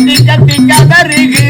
கத்தி கத்தி கதறுகு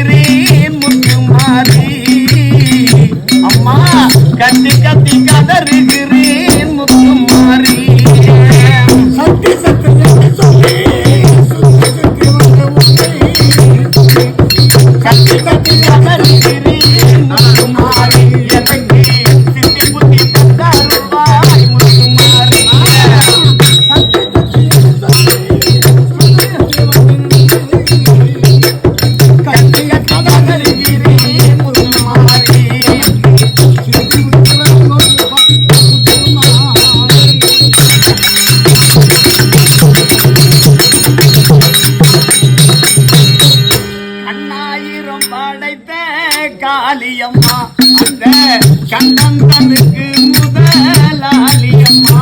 பார்த்த காளியம்மா அந்த கண்ணந்தனுக்கு முதலாளியம்மா.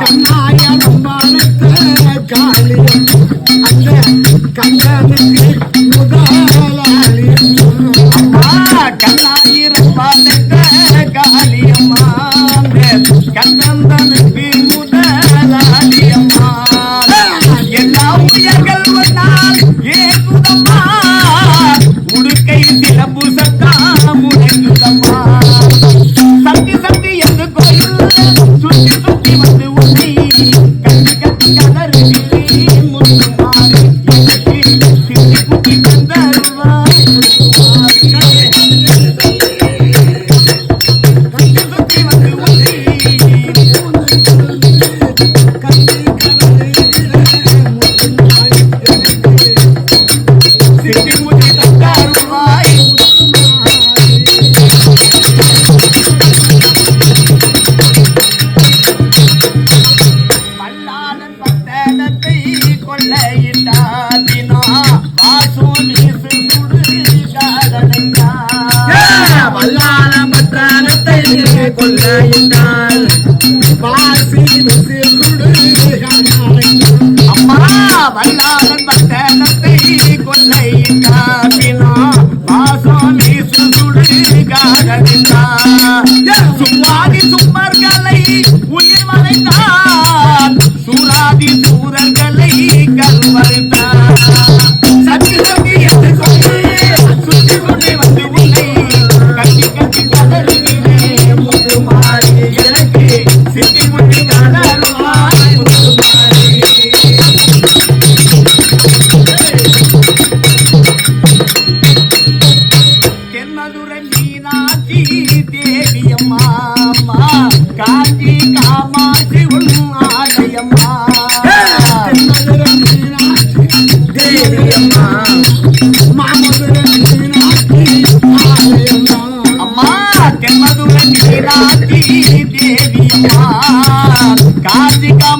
கண்ணாயம்மா காளியம் அந்த கண்ணனுக்கு முதலாளியம்மா. கண்ணா கொண்டாள் பாசி கொடு அம்மா வல்லார் அம்மா தேவி அம்மா அம்மா தென்மதுர தேவி அம்மா கார்த்திகா